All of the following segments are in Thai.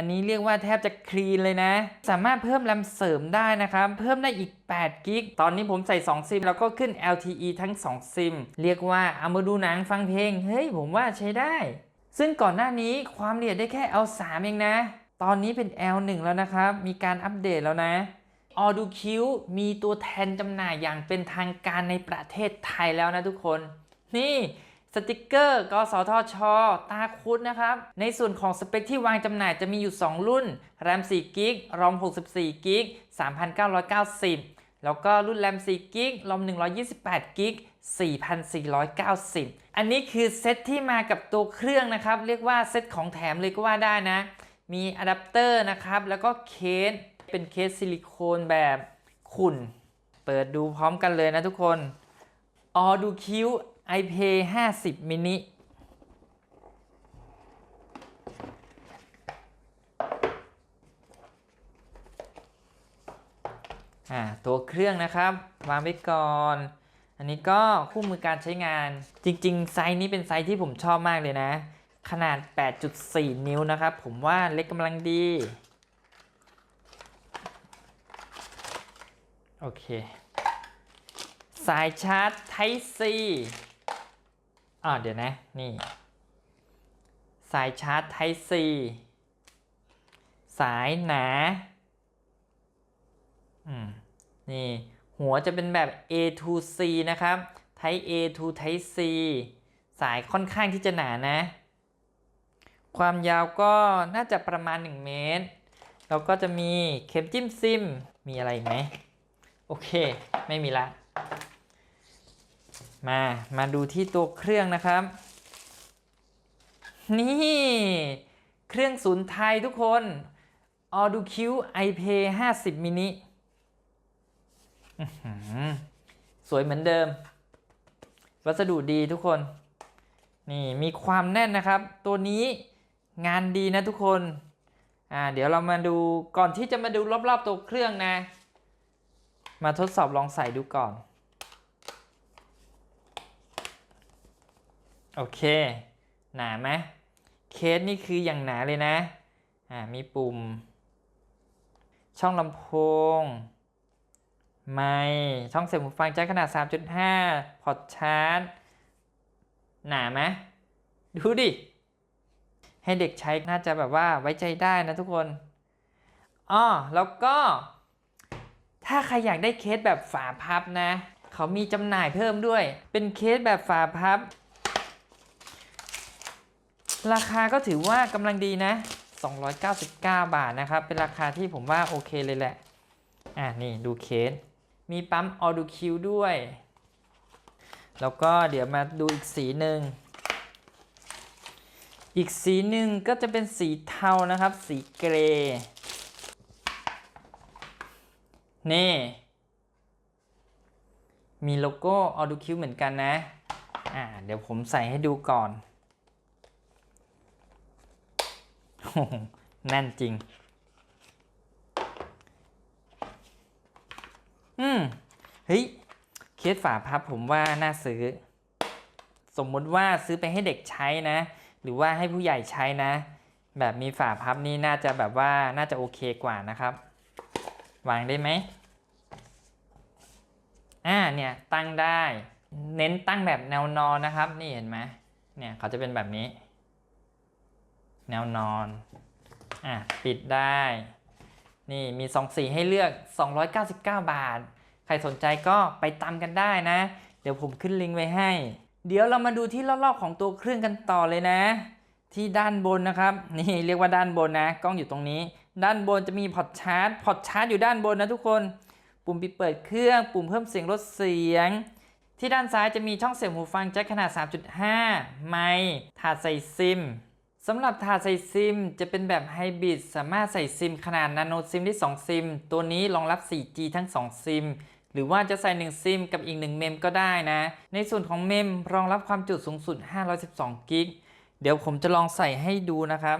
อันนี้เรียกว่าแทบจะคลีนเลยนะ สามารถเพิ่มแรมเสริมได้นะครับ เพิ่มได้อีก8กิก ตอนนี้ผมใส่ 2 ซิม แล้วก็ขึ้น LTE ทั้ง 2 ซิม เรียกว่าเอามาดูหนังฟังเพลง เฮ้ย ผมว่าใช้ได้ ซึ่งก่อนหน้านี้ความละเอียดได้แค่ L3 เองนะ ตอนนี้เป็น L1 แล้วนะครับ มีการอัปเดตแล้วนะออดูคิวมีตัวแทนจำหน่ายอย่างเป็นทางการในประเทศไทยแล้วนะทุกคน นี่ ติกเกอร์กสทช ตาคุดนะครับ ในส่วนของสเปคที่วางจำหน่ายจะมีอยู่ 2 รุ่นแรม4กิกรอม64กิก3,990 แล้วก็รุ่นแรม4กิกรอม128กิก4,490 อันนี้คือเซตที่มากับตัวเครื่องนะครับ เรียกว่าเซตของแถมเลยก็ว่าได้นะ มีอะแดปเตอร์นะครับ แล้วก็เคส เป็นเคสซิลิโคนแบบขุ่น เปิดดูพร้อมกันเลยนะทุกคนออดูคิว iPay 50 mini อ่าตัวเครื่องนะครับวางไว้ก่อน อันนี้ก็คู่มือการใช้งานจริงๆ ไซส์นี้เป็นไซส์ที่ผมชอบมากเลยนะ ขนาด 8.4 นิ้วนะครับ ผมว่าเล็กกำลังดี โอเค สายชาร์จ Type C อ่าเดี๋ยวนะ นี่ สายชาร์จ Type C สายหนา อืม นี่ หัวจะเป็นแบบ A to C นะครับ Type A to Type C สายค่อนข้างที่จะหนานะ ความยาวก็น่าจะประมาณ 1 เมตร แล้วก็จะมีเข็มจิ้มซิม มีอะไรไหม โอเค ไม่มีละ มา มาดูที่ตัวเครื่องนะครับ นี่ เครื่องศูนย์ไทยทุกคน a u d o q iPay 50 mini สวยเหมือนเดิม วัสดุดีทุกคน นี่มีความแน่นนะครับ ตัวนี้งานดีนะทุกคน อ่า เดี๋ยวเรามาดูก่อนที่จะมาดูรอบๆตัวเครื่องนะ มาทดสอบลองใส่ดูก่อน โอเค หนาไหมเคสนี่คืออย่างหนาเลยนะ อ่า มีปุ่ม ช่องลำโพง ไมค์ช่องเสียบหูฟังแจ็คขนาด 3.5 พอร์ตชาร์จ หนาไหมดูดิ ให้เด็กใช้น่าจะแบบว่าไว้ใจได้นะทุกคนอ้อแล้วก็ ถ้าใครอยากได้เคสแบบฝาพับนะ เขามีจำหน่ายเพิ่มด้วย เป็นเคสแบบฝาพับ ราคาก็ถือว่ากำลังดีนะ 299 บาทนะครับ เป็นราคาที่ผมว่าโอเคเลยแหละ อะนี่ดูเคส มีปั๊มออดูคิวด้วย แล้วก็เดี๋ยวมาดูอีกสีหนึ่ง อีกสีหนึ่งก็จะเป็นสีเทานะครับ สีเกรย์นี่ มีโลโก้ออดูคิวเหมือนกันนะ อ่า เดี๋ยวผมใส่ให้ดูก่อน โอ้โห แน่นจริง อืมเฮ้ย เคสฝาพับผมว่าน่าซื้อ สมมุติว่าซื้อไปให้เด็กใช้นะ หรือว่าให้ผู้ใหญ่ใช้นะ แบบมีฝาพับนี่น่าจะแบบว่าน่าจะโอเคกว่านะครับ วางได้ไหมอ่าเนี่ยตั้งได้ เน้นตั้งแบบแนวนอนนะครับ นี่เห็นไหมเนี่ยเขาจะเป็นแบบนี้ แนวนอนอะปิดได้ นี่มีสองสีให้เลือก 299 บาท ใครสนใจก็ไปตามกันได้นะ เดี๋ยวผมขึ้นลิงก์ไว้ให้ เดี๋ยวเรามาดูที่รอบๆของตัวเครื่องกันต่อเลยนะ ที่ด้านบนนะครับ นี่เรียกว่าด้านบนนะ กล้องอยู่ตรงนี้ ด้านบนจะมีพอร์ตชาร์จ พอร์ตชาร์จอยู่ด้านบนนะทุกคน ปุ่มปิดเปิดเครื่อง ปุ่มเพิ่มเสียงลดเสียงที่ด้านซ้ายจะมีช่องเสียบหูฟังแจ็คขนาด 3.5 ไมค์ถาดใส่ซิม สำหรับถาดใส่ซิมจะเป็นแบบไฮบริดสามารถใส่ซิมขนาดนาโนซิมได้ 2 ซิม ตัวนี้รองรับ 4G ทั้ง 2 ซิม หรือว่าจะใส่ 1 ซิมกับอีก 1 เมมก็ได้นะ ในส่วนของเมมรองรับความจุสูงสุด 512 กิก เดี๋ยวผมจะลองใส่ให้ดูนะครับ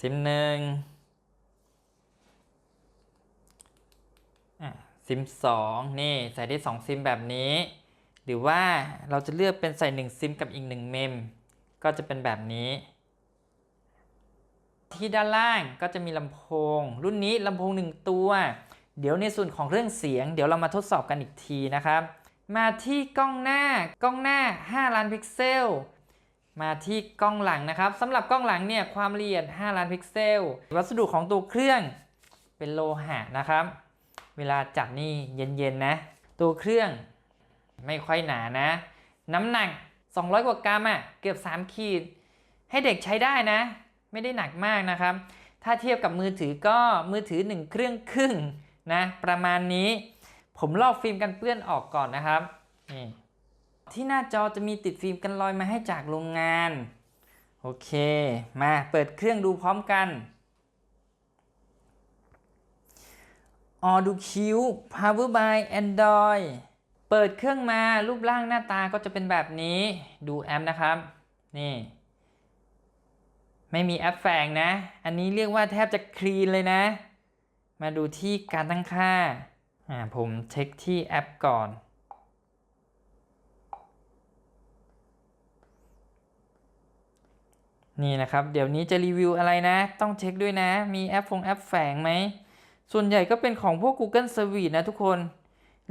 ซิมหนึ่งซิมสองนี่ใส่ได้ 2 ซิมแบบนี้ หรือว่าเราจะเลือกเป็นใส่ 1 ซิมกับอีก 1 เมม ก็จะเป็นแบบนี้ ที่ด้านล่างก็จะมีลำโพง รุ่นนี้ลำโพงหนึ่งตัว เดี๋ยวในส่วนของเรื่องเสียง เดี๋ยวเรามาทดสอบกันอีกทีนะครับ มาที่กล้องหน้ากล้องหน้า 5 ล้านพิกเซล มาที่กล้องหลังนะครับสำหรับกล้องหลังเนี่ยความละเอียด 5 ล้านพิกเซล วัสดุของตัวเครื่องเป็นโลหะนะครับ เวลาจับนี่เย็นๆนะ ตัวเครื่องไม่ค่อยหนานะ น้ำหนัก 200 กว่ากรัมอะ่ะเกือบ 3 ขีด ให้เด็กใช้ได้นะ ไม่ได้หนักมากนะครับ ถ้าเทียบกับมือถือก็มือถือ 1 เครื่องครึ่งนะประมาณนี้ ผมลอกฟิล์มกันเปื้อนออกก่อนนะครับนี่ที่หน้าจอจะมีติดฟิล์มกันรอยมาให้จากโรงงาน โอเค มาเปิดเครื่องดูพร้อมกันออดูคิว Power by Android เปิดเครื่องมารูปร่างหน้าตาก็จะเป็นแบบนี้ดูแอปนะครับ นี่ ไม่มีแอปแฝงนะ อันนี้เรียกว่าแทบจะคลีนเลยนะ มาดูที่การตั้งค่าอ่าผมเช็คที่แอปก่อนนี่นะครับเดี๋ยวนี้จะรีวิวอะไรนะ ต้องเช็คด้วยนะ มีแอปฟงแอปแฝงไหม ส่วนใหญ่ก็เป็นของพวก Google Service นะทุกคน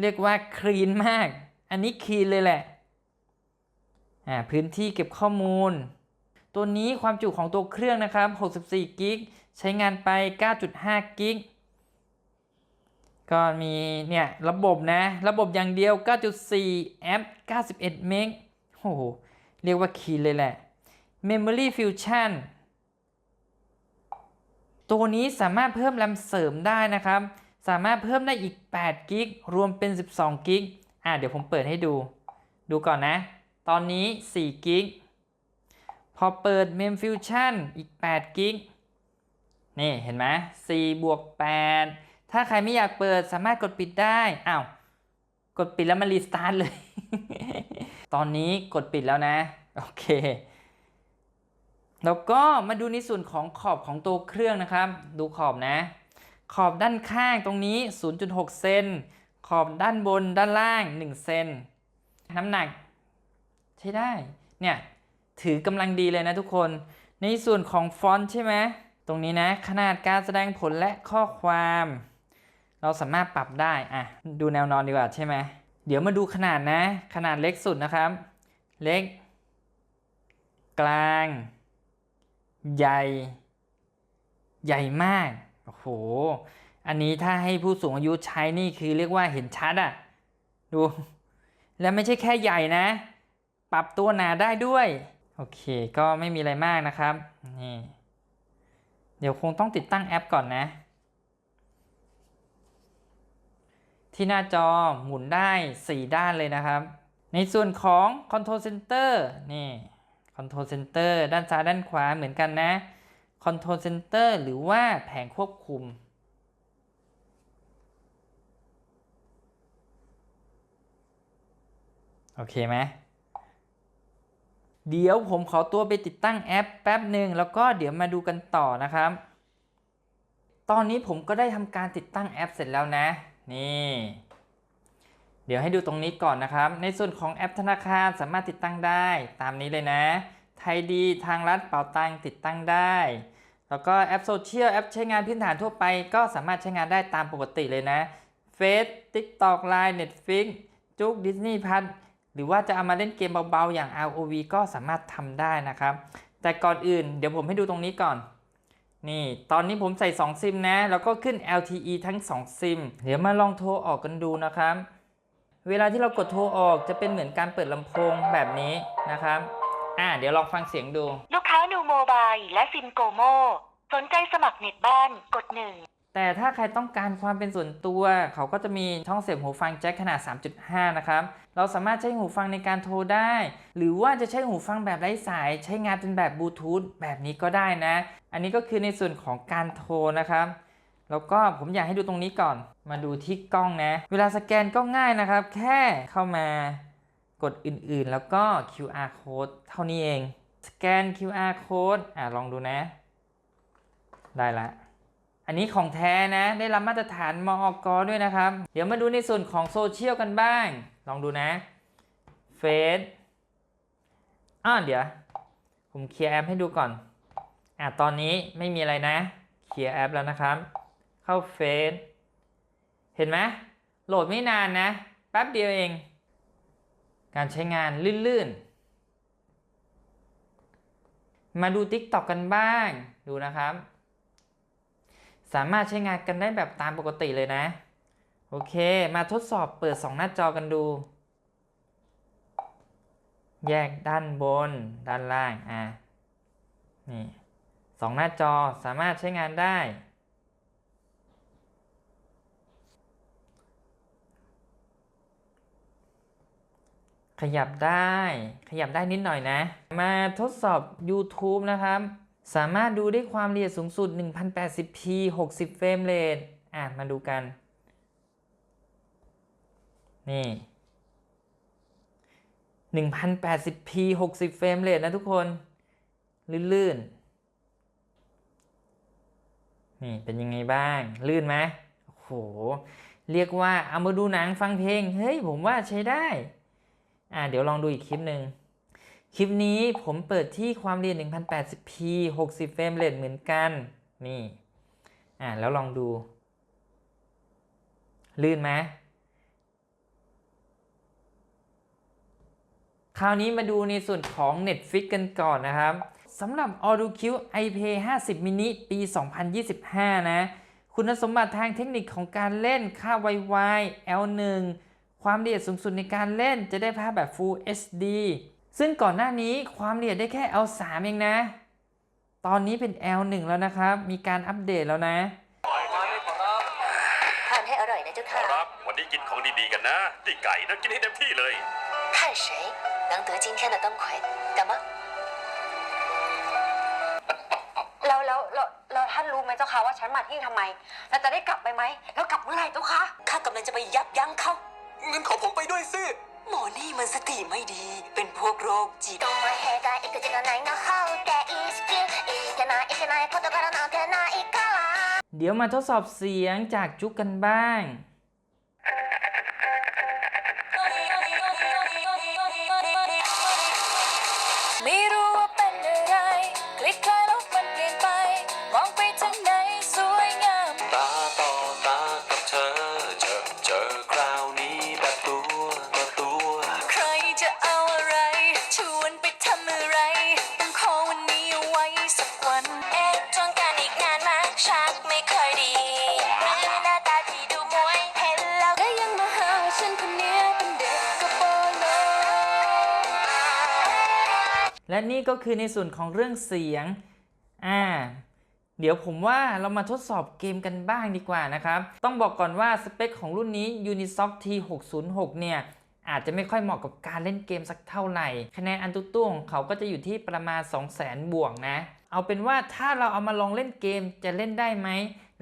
เรียกว่าคลีนมาก อันนี้คลีนเลยแหละอ่าพื้นที่เก็บข้อมูล ตัวนี้ความจุของตัวเครื่องนะครับ 64 กิก ใช้งานไป 9.5 กิก ก็มีเนี่ยระบบนะ ระบบอย่างเดียว 9.4 แอป 91 เมกโอ้โห เรียกว่าคีนเลยแหละ Memory Fusion ตัวนี้สามารถเพิ่มแรมเสริมได้นะครับ สามารถเพิ่มได้อีก8กิกรวมเป็น 12กิกอะเดี๋ยวผมเปิดให้ดู ดูก่อนนะ ตอนนี้4กิกพอเปิด Mem Fusion อีก8กิกนี่เห็นไหม4บวก8ถ้าใครไม่อยากเปิดสามารถกดปิดได้อ้าวกดปิดแล้วมันรีสตาร์ทเลย ตอนนี้กดปิดแล้วนะ โอเค แล้วก็มาดูในส่วนของขอบของตัวเครื่องนะครับ ดูขอบนะ ขอบด้านข้างตรงนี้ 0.6 เซน ขอบด้านบนด้านล่าง 1 เซน น้ำหนัก ใช้ได้ เนี่ย ถือกำลังดีเลยนะทุกคน ในส่วนของฟอนต์ใช่ไหม ตรงนี้นะ ขนาดการแสดงผลและข้อความ เราสามารถปรับได้ อะ ดูแนวนอนดีกว่าใช่ไหม เดี๋ยวมาดูขนาดนะ ขนาดเล็กสุดนะครับ เล็ก กลาง ใหญ่ ใหญ่มาก โอ้โห อันนี้ถ้าให้ผู้สูงอายุใช้นี่คือเรียกว่าเห็นชัดอะดู แล้วไม่ใช่แค่ใหญ่นะ ปรับตัวหนาได้ด้วย โอเค ก็ไม่มีอะไรมากนะครับ นี่ เดี๋ยวคงต้องติดตั้งแอปก่อนนะ ที่หน้าจอหมุนได้ 4 ด้านเลยนะครับ ในส่วนของ Control Center นี่ Control Center ด้านซ้ายด้านขวาเหมือนกันนะ Control Center หรือว่าแผงควบคุม โอเคไหมเดี๋ยวผมขอตัวไปติดตั้งแอปแป๊บหนึ่งแล้วก็เดี๋ยวมาดูกันต่อนะครับ ตอนนี้ผมก็ได้ทำการติดตั้งแอปเสร็จแล้วนะ นี่ เดี๋ยวให้ดูตรงนี้ก่อนนะครับ ในส่วนของแอปธนาคารสามารถติดตั้งได้ ตามนี้เลยนะ ไทยดีทางรัฐเป๋าตังติดตั้งได้ แล้วก็แอปโซเชียลแอปใช้งานพื้นฐานทั่วไปก็สามารถใช้งานได้ตามปกติเลยนะเฟซ TikTok Line Netflix จุกดิสนีย์พัทหรือว่าจะเอามาเล่นเกมเบาๆ อย่าง ROV ก็สามารถทำได้นะครับ แต่ก่อนอื่นเดี๋ยวผมให้ดูตรงนี้ก่อน นี่ ตอนนี้ผมใส่ 2 ซิมนะ แล้วก็ขึ้น LTE ทั้ง 2 ซิม เดี๋ยวมาลองโทรออกกันดูนะครับ เวลาที่เรากดโทรออกจะเป็นเหมือนการเปิดลำโพงแบบนี้นะครับ อ่า เดี๋ยวลองฟังเสียงดู ลูกค้านู โมบายและซิมโกโมสนใจสมัครเน็ตบ้านกดหนึ่งแต่ถ้าใครต้องการความเป็นส่วนตัว เขาก็จะมีช่องเสียบหูฟังแจ็คขนาด 3.5 นะครับ เราสามารถใช้หูฟังในการโทรได้ หรือว่าจะใช้หูฟังแบบไร้สาย ใช้งานเป็นแบบบลูทูธแบบนี้ก็ได้นะ อันนี้ก็คือในส่วนของการโทรนะครับ แล้วก็ผมอยากให้ดูตรงนี้ก่อน มาดูที่กล้องนะ เวลาสแกนก็ง่ายนะครับ แค่เข้ามากดอื่นๆ แล้วก็ QR code เท่านี้เอง สแกน QR code อะลองดูนะ ได้ละ อันนี้ของแท้นะ ได้รับมาตรฐานมอกด้วยนะครับ เดี๋ยวมาดูในส่วนของโซเชียลกันบ้าง ลองดูนะเฟซอ่าเดี๋ยว ผมเคลียร์แอปให้ดูก่อน อะตอนนี้ไม่มีอะไรนะ เคลียร์แอปแล้วนะครับ เข้าเฟซเห็นไหมโหลดไม่นานนะ แป๊บเดียวเอง การใช้งานลื่นๆ มาดู TikTok กันบ้าง ดูนะครับ สามารถใช้งานกันได้แบบตามปกติเลยนะ โอเค มาทดสอบเปิด 2 หน้าจอกันดู แยกด้านบน ด้านล่าง อะ นี่สองหน้าจอสามารถใช้งานได้ ขยับได้ ขยับได้นิดหน่อยนะ มาทดสอบ YouTube นะครับ สามารถดูได้ความละเอียดสูงสุด 1080p 60 เฟรมเรทอะ มาดูกัน นี่ 1080p 60 เฟรมเรทนะทุกคน ลื่นๆ นี่เป็นยังไงบ้าง ลื่นไหมโอ้โห เรียกว่าเอามาดูหนังฟังเพลง เฮ้ย ผมว่าใช้ได้ อ่าเดี๋ยวลองดูอีกคลิปหนึ่งคลิปนี้ผมเปิดที่ความเอียด 1080p 60 เฟรมเรทเหมือนกัน นี่ อ่าแล้วลองดู ลื่นไหมคราวนี้มาดูในส่วนของ Netflix กันก่อนนะครับสำหรับ AutoQ iPay 50 mini ปี 2025 นะ คุณสมบัติทางเทคนิคของการเล่นค่า Wi-Fi L1 ความละเอียดสูงสุดในการเล่นจะได้ภาพแบบ Full HD ซึ่งก่อนหน้านี้ความละเอียดได้แค่ L3 เองนะ ตอนนี้เป็น L1 แล้วนะครับ มีการอัปเดตแล้วนะ ทานให้อร่อยนะเจ้า ข ค่ะ อรับ วันนี้กินของดีๆกันนะนี่ไก่นะกินให้เต็มที่เลย 看谁能得今天的灯魁干嘛 แล้วแล้วแล้วแล้วท่านรู้ไหมเจ้าคะว่าฉันมาที่นี่ทำไม แล้วจะได้กลับไปไหม แล้วกลับเมื่อไหร่เจ้าคะ ข้ากำลังจะไปยับยั้งเขา งั้นขอผมไปด้วยสิ หมอนี่มันสติไม่ดี เป็นพวกโรคจิต どんな兵が行く時がないの方程式いけないいけない事柄なんてないから เดี๋ยวมาทดสอบเสียงจากจุกกันบ้าง และนี่ก็คือในส่วนของเรื่องเสียง อ่า เดี๋ยวผมว่าเรามาทดสอบเกมกันบ้างดีกว่านะครับ ต้องบอกก่อนว่าสเปคของรุ่นนี้ Unisoc T606 เนี่ย อาจจะไม่ค่อยเหมาะกับการเล่นเกมสักเท่าไหร่ คะแนนอันตุตู้ของเขาก็จะอยู่ที่ประมาณ 200,000 บวกนะ เอาเป็นว่าถ้าเราเอามาลองเล่นเกมจะเล่นได้ไหม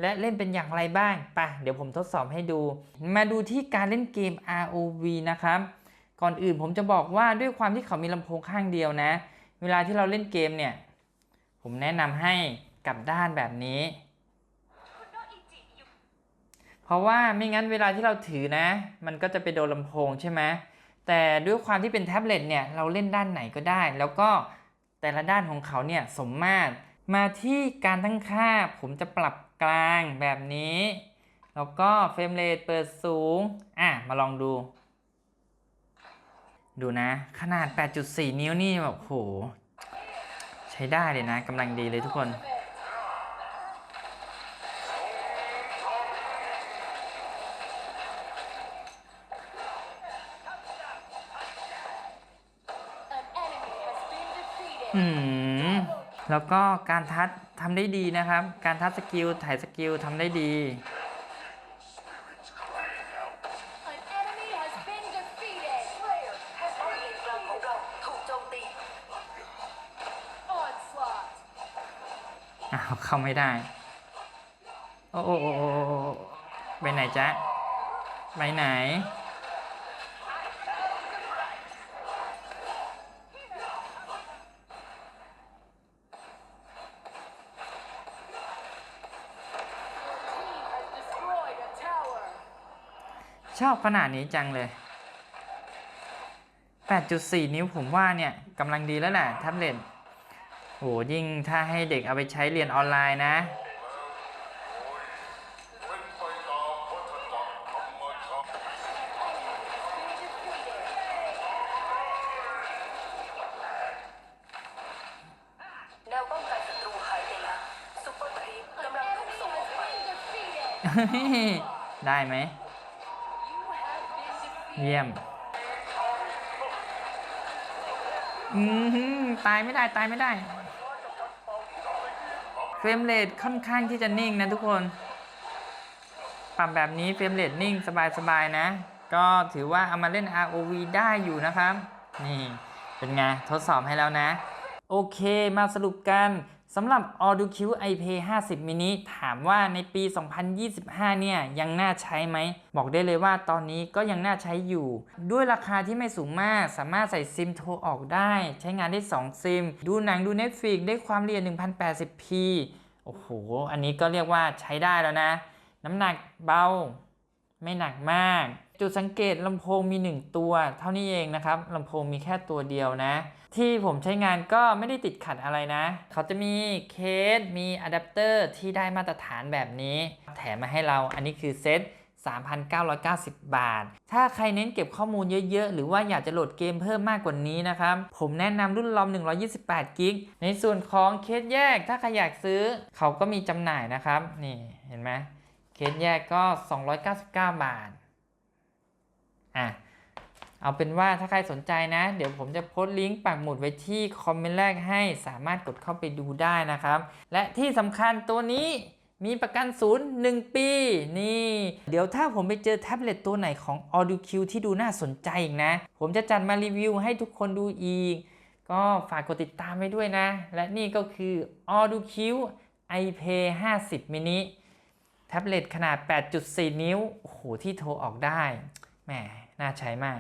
และเล่นเป็นอย่างไรบ้าง ไปะเดี๋ยวผมทดสอบให้ดู มาดูที่การเล่นเกม ROV นะครับ ก่อนอื่นผมจะบอกว่าด้วยความที่เขามีลำโพงข้างเดียวนะ เวลาที่เราเล่นเกมเนี่ย ผมแนะนำให้กลับด้านแบบนี้ เพราะว่าไม่งั้นเวลาที่เราถือนะ มันก็จะไปโดนลำโพงใช่ไหมแต่ด้วยความที่เป็นแท็บเล็ตเนี่ยเราเล่นด้านไหนก็ได้ แล้วก็แต่ละด้านของเขาเนี่ยสมมาตรมาที่การตั้งค่า ผมจะปรับกลางแบบนี้ แล้วก็เฟรมเรทเปิดสูง อะ มาลองดู ดูนะ ขนาด 8.4 นิ้วนี่แบบโห ใช้ได้เลยนะกำลังดีเลยทุกคนอืมแล้วก็การทัดทำได้ดีนะครับ การทัดสกิลถ่ายสกิลทำได้ดี อ้าวเข้าไม่ได้โอ้โอ้โอ้โอ้ไปไหนจ๊ะ ไปไหน ชอบขนาดนี้จังเลย 8.4 นิ้วผมว่าเนี่ยกำลังดีแล้วแหละแท็บเล็ต โหยิ่งถ้าให้เด็กเอาไปใช้เรียนออนไลน์นะ แนวป้องกันศัตรูหายไปแล้วซุปเปอร์ครีปกำลังถูกส่งออกไปได้ไหม เยี่ยมอือหือตายไม่ได้ตายไม่ได้ เฟรมเรทค่อนข้างที่จะนิ่งนะทุกคน ปรับแบบนี้เฟรมเรทนิ่งสบายๆนะ ก็ถือว่าเอามาเล่น ROV ได้อยู่นะครับ นี่เป็นไงทดสอบให้แล้วนะ โอเคมาสรุปกัน สำหรับ Audio Q IP 50 mini ถามว่าในปี 2025 เนี่ยยังน่าใช้ไหม บอกได้เลยว่าตอนนี้ก็ยังน่าใช้อยู่ ด้วยราคาที่ไม่สูงมาก สามารถใส่ซิมโทรออกได้ ใช้งานได้ 2 ซิม ดูหนังดู Netflix ได้ความละเอียด 1080p โอ้โห อันนี้ก็เรียกว่าใช้ได้แล้วนะ น้ำหนักเบา ไม่หนักมาก จุดสังเกตลำโพงมี 1 ตัว เท่านี้เองนะครับลำโพงมีแค่ตัวเดียวนะ ที่ผมใช้งานก็ไม่ได้ติดขัดอะไรนะ เขาจะมีเคสมีอะแดปเตอร์ที่ได้มาตรฐานแบบนี้ แถมมาให้เราอันนี้คือเซต3,990 บาท ถ้าใครเน้นเก็บข้อมูลเยอะ ๆ หรือว่าอยากจะโหลดเกมเพิ่มมากกว่านี้นะครับ ผมแนะนำรุ่นลอม 128 กิก ในส่วนของเคสแยก ถ้าใครอยากซื้อ เขาก็มีจำหน่ายนะครับ นี่เห็นไหมเคสแยกก็ 299 บาท เอาเป็นว่าถ้าใครสนใจนะ เดี๋ยวผมจะโพสต์ลิงก์ปักหมุดไว้ที่คอมเมนต์แรกให้สามารถกดเข้าไปดูได้นะครับ และที่สำคัญตัวนี้มีประกันศูนย์1ปี นี่ เดี๋ยวถ้าผมไปเจอแท็บเล็ตตัวไหนของ Audio Q ที่ดูน่าสนใจอีกนะ ผมจะจัดมารีวิวให้ทุกคนดูอีก ก็ฝากกดติดตามไว้ด้วยนะ และนี่ก็คือ Audio Q iPay 50 mini แท็บเล็ตขนาด 8.4 นิ้ว โอ้โห ที่โทรออกได้ แหม น่าใช้มาก